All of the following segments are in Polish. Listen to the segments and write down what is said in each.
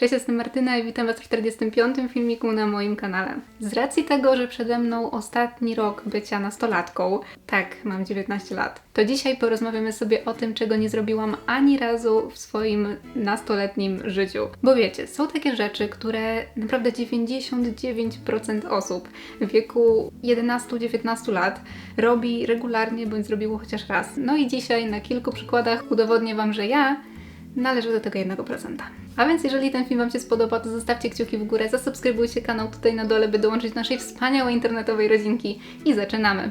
Cześć, jestem Martyna i witam Was w 45. filmiku na moim kanale. Z racji tego, że przede mną ostatni rok bycia nastolatką, tak, mam 19 lat, to dzisiaj porozmawiamy sobie o tym, czego nie zrobiłam ani razu w swoim nastoletnim życiu. Bo wiecie, są takie rzeczy, które naprawdę 99% osób w wieku 11-19 lat robi regularnie bądź zrobiło chociaż raz. No i dzisiaj na kilku przykładach udowodnię Wam, że ja należy do tego 1%. A więc jeżeli ten film Wam się spodoba, to zostawcie kciuki w górę, zasubskrybujcie kanał tutaj na dole, by dołączyć do naszej wspaniałej internetowej rodzinki i zaczynamy!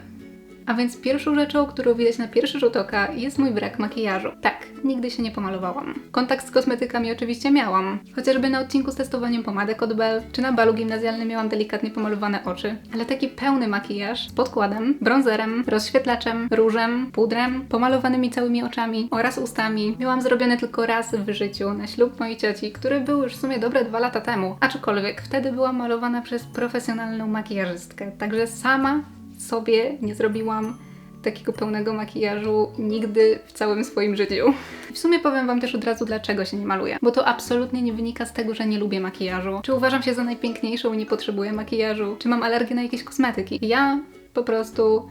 A więc pierwszą rzeczą, którą widać na pierwszy rzut oka, jest mój brak makijażu. Tak, nigdy się nie pomalowałam. Kontakt z kosmetykami oczywiście miałam. Chociażby na odcinku z testowaniem pomadek od Bell, czy na balu gimnazjalnym miałam delikatnie pomalowane oczy. Ale taki pełny makijaż z podkładem, bronzerem, rozświetlaczem, różem, pudrem, pomalowanymi całymi oczami oraz ustami miałam zrobione tylko raz w życiu na ślub mojej cioci, który był już w sumie dobre dwa lata temu. Aczkolwiek wtedy byłam malowana przez profesjonalną makijażystkę, także sama sobie nie zrobiłam takiego pełnego makijażu nigdy w całym swoim życiu. W sumie powiem Wam też od razu, dlaczego się nie maluję. Bo to absolutnie nie wynika z tego, że nie lubię makijażu. Czy uważam się za najpiękniejszą i nie potrzebuję makijażu? Czy mam alergię na jakieś kosmetyki? Ja po prostu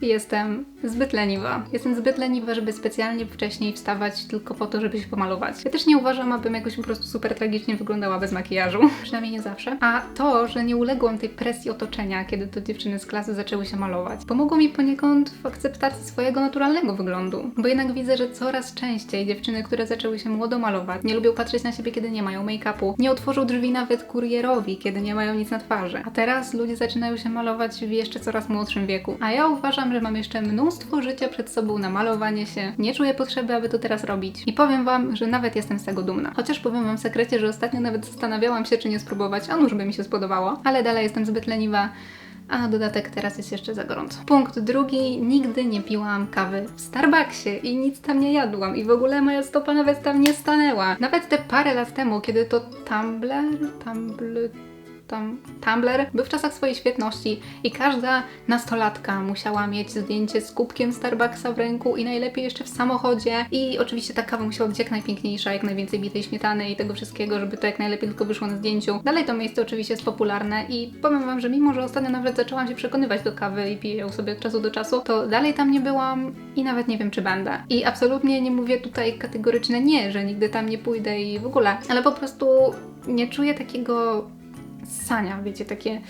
Jestem zbyt leniwa. Jestem zbyt leniwa, żeby specjalnie wcześniej wstawać tylko po to, żeby się pomalować. Ja też nie uważam, abym jakoś po prostu super tragicznie wyglądała bez makijażu. Przynajmniej nie zawsze. A to, że nie uległam tej presji otoczenia, kiedy to dziewczyny z klasy zaczęły się malować, pomogło mi poniekąd w akceptacji swojego naturalnego wyglądu. Bo jednak widzę, że coraz częściej dziewczyny, które zaczęły się młodo malować, nie lubią patrzeć na siebie, kiedy nie mają make-upu, nie otworzą drzwi nawet kurierowi, kiedy nie mają nic na twarzy. A teraz ludzie zaczynają się malować w jeszcze coraz młodszym wieku. A ja uważam, że mam jeszcze mnóstwo życia przed sobą na malowanie się. Nie czuję potrzeby, aby to teraz robić. I powiem Wam, że nawet jestem z tego dumna. Chociaż powiem Wam w sekrecie, że ostatnio nawet zastanawiałam się, czy nie spróbować, a nuż by mi się spodobało. Ale dalej jestem zbyt leniwa a na dodatek teraz jest jeszcze za gorąco. Punkt drugi, nigdy nie piłam kawy w Starbucksie i nic tam nie jadłam i w ogóle moja stopa nawet tam nie stanęła. Nawet te parę lat temu, kiedy to Tumblr, Tumblr, tam Tumblr był w czasach swojej świetności i każda nastolatka musiała mieć zdjęcie z kubkiem Starbucksa w ręku i najlepiej jeszcze w samochodzie i oczywiście ta kawa musiała być jak najpiękniejsza, jak najwięcej bitej śmietany i tego wszystkiego, żeby to jak najlepiej tylko wyszło na zdjęciu. Dalej to miejsce oczywiście jest popularne i powiem Wam, że mimo, że ostatnio nawet zaczęłam się przekonywać do kawy i piję ją sobie od czasu do czasu, to dalej tam nie byłam i nawet nie wiem, czy będę. I absolutnie nie mówię tutaj kategoryczne nie, że nigdy tam nie pójdę i w ogóle, ale po prostu nie czuję takiego ssania, wiecie, takie,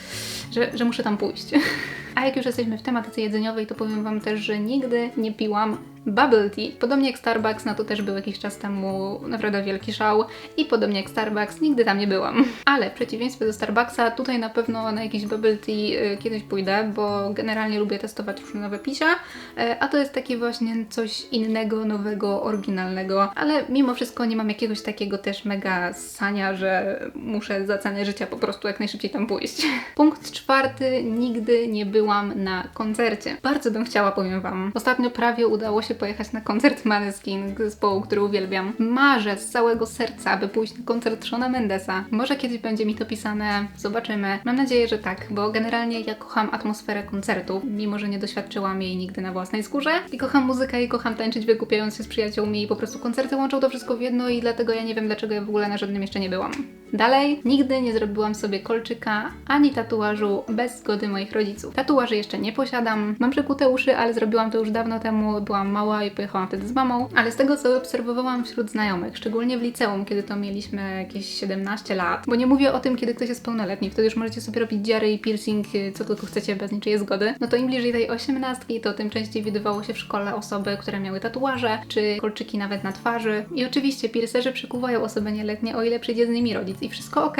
że, że muszę tam pójść. A jak już jesteśmy w tematyce jedzeniowej, to powiem Wam też, że nigdy nie piłam bubble tea. Podobnie jak Starbucks, no to też był jakiś czas temu naprawdę wielki szał i podobnie jak Starbucks, nigdy tam nie byłam. Ale w przeciwieństwie do Starbucksa, tutaj na pewno na jakiś bubble tea y, kiedyś pójdę, bo generalnie lubię testować różne nowe pisia, y, a to jest takie właśnie coś innego, nowego, oryginalnego, ale mimo wszystko nie mam jakiegoś takiego też mega sania, że muszę za cenę życia po prostu jak najszybciej tam pójść. Punkt czwarty, nigdy nie byłam na koncercie. Bardzo bym chciała, powiem Wam. Ostatnio prawie udało się pojechać na koncert Maneskin, zespołu, który uwielbiam. Marzę z całego serca, aby pójść na koncert Shona Mendesa. Może kiedyś będzie mi to pisane, zobaczymy. Mam nadzieję, że tak, bo generalnie ja kocham atmosferę koncertu, mimo że nie doświadczyłam jej nigdy na własnej skórze. I kocham muzykę i kocham tańczyć wykupiając się z przyjaciółmi i po prostu koncerty łączą to wszystko w jedno i dlatego ja nie wiem, dlaczego ja w ogóle na żadnym jeszcze nie byłam. Dalej, nigdy nie zrobiłam sobie kolczyka ani tatuażu bez zgody moich rodziców. Tatuaży jeszcze nie posiadam, mam przekute uszy, ale zrobiłam to już dawno temu, byłam mała i pojechałam wtedy z mamą, ale z tego co obserwowałam wśród znajomych, szczególnie w liceum, kiedy to mieliśmy jakieś 17 lat, bo nie mówię o tym, kiedy ktoś jest pełnoletni, wtedy już możecie sobie robić dziary i piercing, co tylko chcecie, bez niczyjej zgody, no to im bliżej tej 18, to tym częściej widywało się w szkole osoby, które miały tatuaże, czy kolczyki nawet na twarzy. I oczywiście piercerzy przykuwają osoby nieletnie, o ile przyjdzie z nimi rodzic i wszystko ok.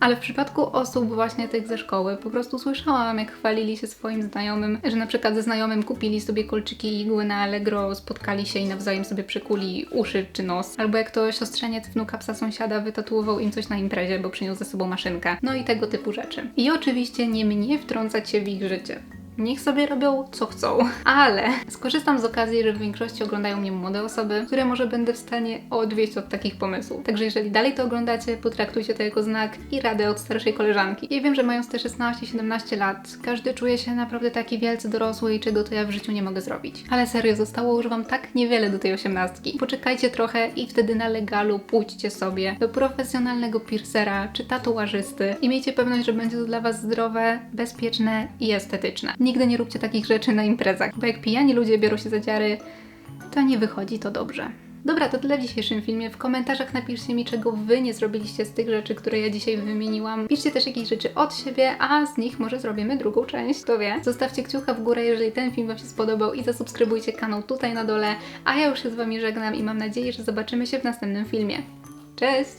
Ale w przypadku osób właśnie tych ze szkoły, po prostu słyszałam, jak chwalili się swoim znajomym, że na przykład ze znajomym kupili sobie kolczyki i igły na Allegro spotkali się i nawzajem sobie przykuli uszy czy nos. Albo jak to siostrzeniec wnuka psa sąsiada wytatuował im coś na imprezie, bo przyniósł ze sobą maszynkę. No i tego typu rzeczy. I oczywiście nie mnie wtrącać się w ich życie. Niech sobie robią co chcą. Ale skorzystam z okazji, że w większości oglądają mnie młode osoby, które może będę w stanie odwieść od takich pomysłów. Także jeżeli dalej to oglądacie, potraktujcie to jako znak i radę od starszej koleżanki. Ja wiem, że mając te 16-17 lat, każdy czuje się naprawdę taki wielce dorosły i czego to ja w życiu nie mogę zrobić. Ale serio, zostało już Wam tak niewiele do tej osiemnastki. Poczekajcie trochę i wtedy na legalu pójdźcie sobie do profesjonalnego piercera czy tatuażysty i miejcie pewność, że będzie to dla Was zdrowe, bezpieczne i estetyczne. Nigdy nie róbcie takich rzeczy na imprezach, bo jak pijani ludzie biorą się za dziary, to nie wychodzi to dobrze. Dobra, to tyle w dzisiejszym filmie. W komentarzach napiszcie mi, czego Wy nie zrobiliście z tych rzeczy, które ja dzisiaj wymieniłam. Piszcie też jakieś rzeczy od siebie, a z nich może zrobimy drugą część, kto wie. Zostawcie kciuka w górę, jeżeli ten film Wam się spodobał i zasubskrybujcie kanał tutaj na dole, a ja już się z Wami żegnam i mam nadzieję, że zobaczymy się w następnym filmie. Cześć!